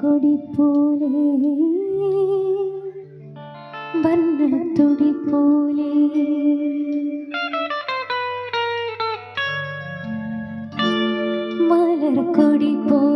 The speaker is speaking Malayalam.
കൊടി പോലെ വർണത്തൊടി പോലെ മലർക്കൊടി പോലെ